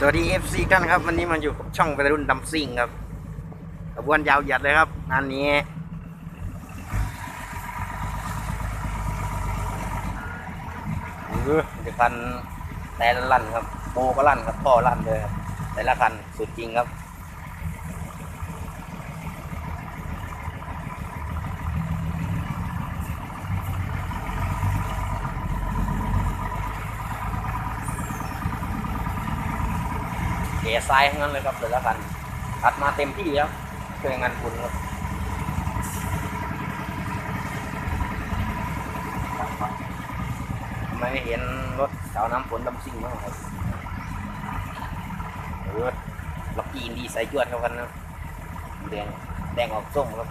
สวัสดี FC กันครับ วันนี้มันอยู่กับช่องวัยรุ่นดำซิ่งครับขบวนยาวเหยียดเลยครับงานนี้เออจะคันแต่ละลั่นครับโบก็ลั่นครับพ่อลั่นเลยครับแต่ละคันสุดจริงครับ เก๋ซ้ายทั้งนั้นเลยครับแต่ละคันตัดมาเต็มที่ครับเพื่องานบุญครับไม่เห็นรถสาวน้ำฝนดำซิ่งมั้างครับเออล็อกกี้อินดีใส่จวดเข้ากันนะแดงแดงออกส้มครับ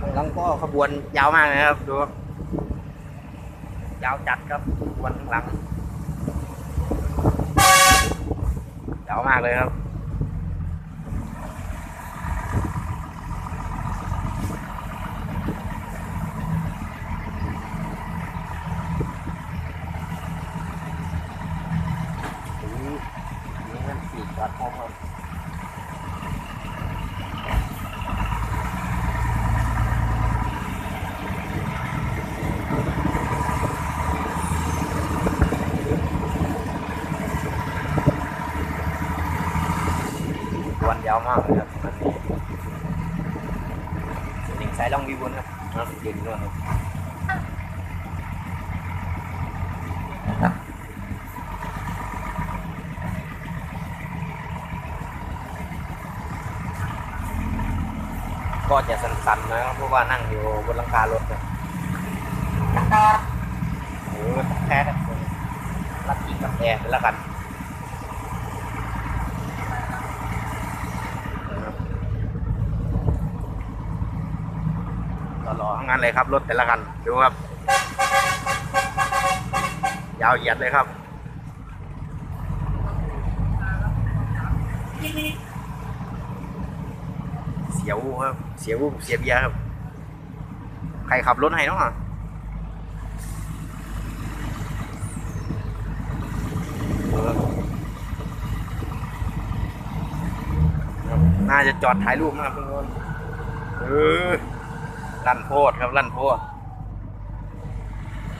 แล้วก็ขบวนยาวมากนะครับดู ครับยาวจัดครับขบวนข้างหลังยาวมากเลยครับ ถึงนี่มันสี่จอดพร้อมกัน วันยาวมากเลยครับอันนี้หนึ่งสายล่องวิบุญครับน้ำเย็นด้วยครับก็จะสั่นๆนะครับเพราะว่านั่งอยู่บนหลังคารถครับโอ้โหแพ้กันรักกินกับแอร์ไปแล้วกันก็รอทั้ง นั้นเลยครับ รถแต่ละคันดูครับ ยาวเหยียดเลยครับเสียวครับ เสียวเสียเบียครับ ใครขับรถให้นาะเออน่าจะจอดถ่ายรูปนะครับทุกคนเออ ลั่นโพดครับลั่นโพด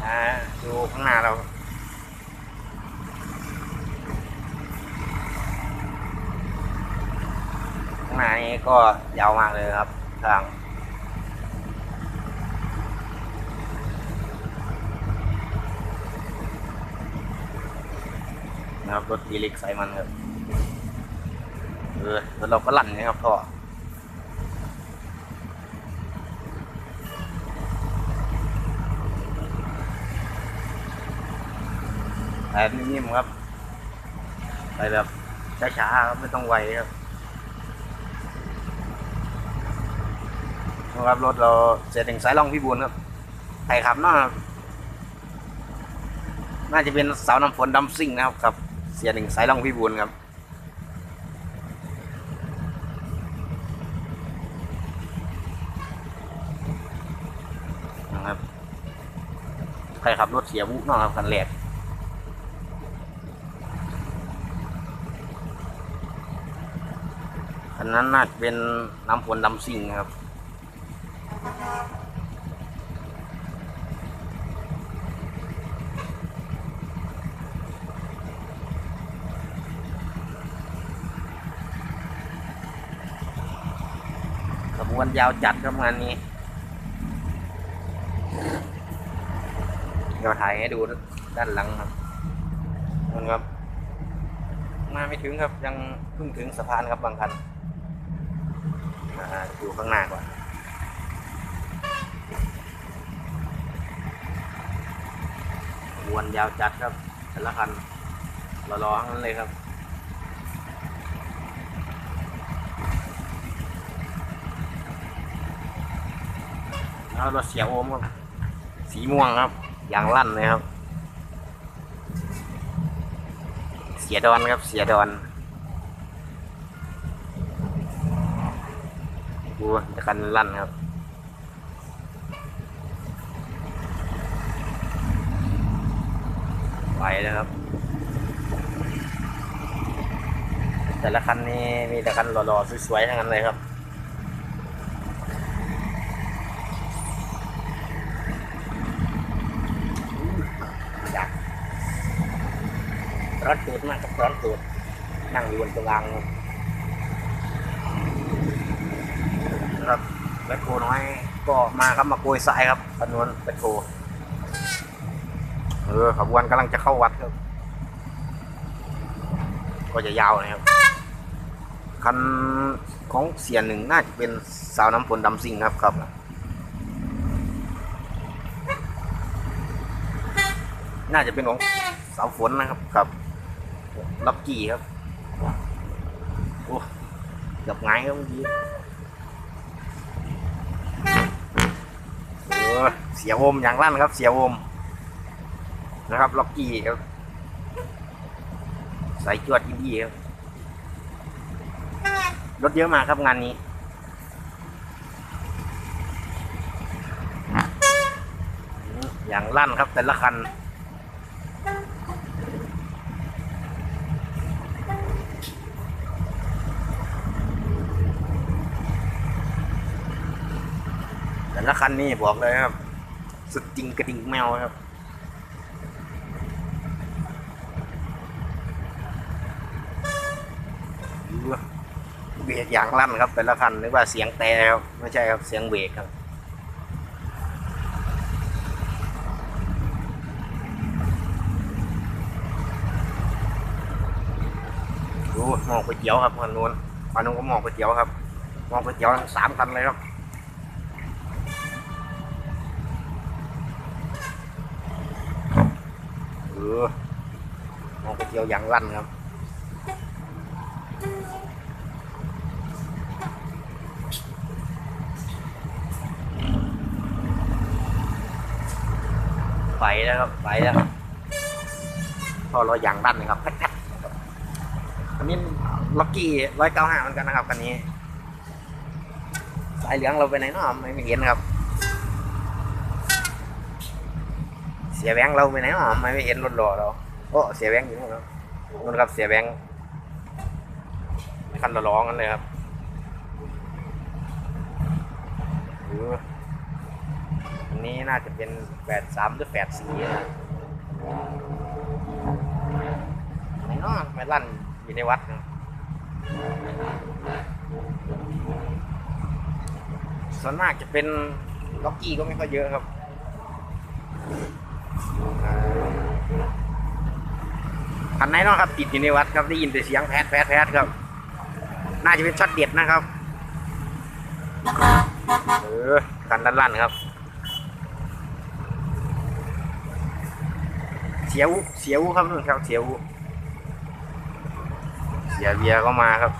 อ่าดูข้างหน้าเราข้างหน้านี้ก็ยาวมากเลยครับทางนะครับรถดีลิกใส่มันครับเออแล้วเราก็ลั่นนะครับท่อ แต่นิ่มครับ ไปแบบช้าๆครับไม่ต้องไวครับนะครับรถเราเสร็จถึงสายล่องพี่บุญครับใครขับน่าน่าจะเป็นสาวน้ำฝนดำซิ่งนะครับครับ เสียหนึ่งสายล่องพี่บุญครับนะครับใครขับรถเสียบุเนาครับคันแรก คันนั้นน่าจะเป็นน้ำฝนดำซิ่งครับ ขบวนยาวจัดครับงานนี้ เดี๋ยวถ่ายให้ดูด้านหลังครับนั่นครับ มาไม่ถึงครับยังเพิ่งถึงสะพานครับบางคัน อ่าดูข้างหน้าก่อนวนยาวจัดครับแต่ละคันรอๆทั้งนั้นเลยครับแล้วรถเสียโอมครับสีม่วงครับยางลั่นเลยครับ เสียดอนครับเสียดอน ดูจากการลั่นครับไปแล้วครับ แต่ละคันนี้มีแต่คันหล่อๆสวยๆทั้งนั้นเลยครับร้อนตูดมากครับร้อนตูดนั่งอยู่บนตะลาง นะครับแบคโคน้อยก็มาครับมาโกยทรายครับจำนวนแบคโคเออขบวนกำลังจะเข้าวัดครับ ก็จะยาวนะครับคันของเสียหนึ่งน่าจะเป็นสาวน้ำฝนดำซิงครับครับน่าจะเป็นของสาวฝนนะครับครับล็อกกี้ครับโอ้เกับไงายครับเมื่อกี้ เสียโอมอย่างลั่นครับ เสียโอมนะครับล็อกกี้ครับใส่จวดอินดี้ครับรถเยอะมากครับงานนี้อย่างลั่นครับแต่ละคัน ละคันนี่บอกเลยครับ สุดจริงกระดิ่งแมวครับเบรกอย่างลั่นครับแต่ละคันนึกว่าเสียงแต่ครับไม่ใช่ครับเสียงเบรกครับดูหมองก๋วยเตี๋ยวครับคันนู้นคันนู้นก็หมองก๋วยเตี๋ยวครับหมองก๋วยเตี๋ยวทั้งสามคันเลยครับ ออหมองก๋วยเตี๋ยวย่างลั่นครับไปแล้วครับไปแล้วพอเราย่างดันนะครับแพ็คๆอันนี้ล็อกกี้ร้อยเก้าห้าเหมือนกันนะครับคันนี้สายเหลืองเราไปไหนเนาะไม่เห็นครับ สียแบงค์เราไปไหนเนาะไม่เห็นรถหล่อเราโอ้เสียแบงค์อยู่นู่นครับนู่นครับเสียแบงค์คันละร้องกันเลยครับอันนี้น่าจะเป็นแปดสามหรือแปดสี่นะไหนเนาะไม่ลั่นอยู่ในวัดนะส่วนมากจะเป็นล็อกกี้ก็ไม่ค่อยเยอะครับ คันไหนเนาะครับ ติดอยู่ในวัดครับได้ยินแต่เสียงแพดแพดแพดครับ น่าจะเป็นช็อตเด็ดนะครับ เออคันลั่นๆครับ เสียวเสียวครับนู่นครับ เสียวเสียเบียก็มาครับ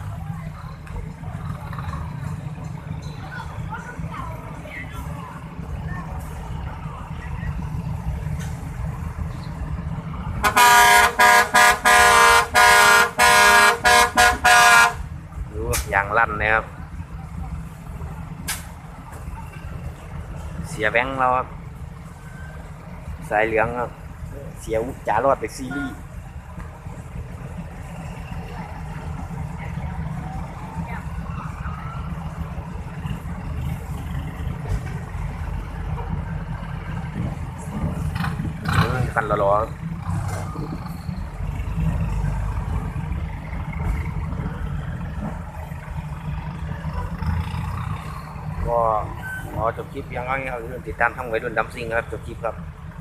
ลั่นเลยครับ เสียแบงค์เราครับ สายเหลืองครับ เสียวจ๋ารอดไปซีรีส์กันละล้อก็ ขอจบคลิปยังเอานี้ครับติดตามทั้งไว้ดุนดัมซิงครับจบคลิปครับ